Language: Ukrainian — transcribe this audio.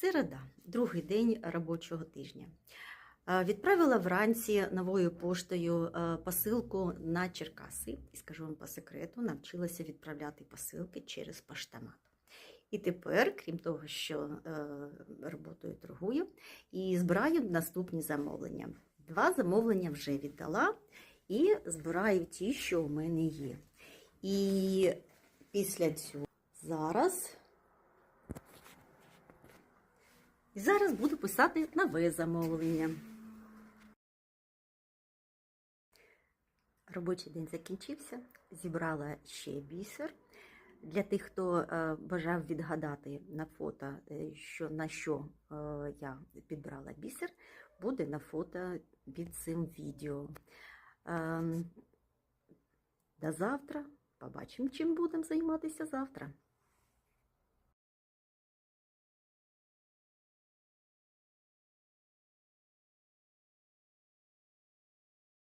Середа, другий день робочого тижня. Е, Відправила вранці новою поштою е, посилку на Черкаси. І скажу вам по секрету, навчилася відправляти посилки через поштомат. І тепер, крім того, що е, роботою торгую, і збираю наступні замовлення. Два замовлення вже віддала і збираю ті, що у мене є. І після цього зараз. І зараз буду писати нове замовлення. Робочий день закінчився. Зібрала ще бісер. Для тих, хто е, бажав відгадати на фото, е, що, на що е, я підбрала бісер, буде на фото під цим відео. Ем, До завтра. Побачимо, чим будемо займатися завтра.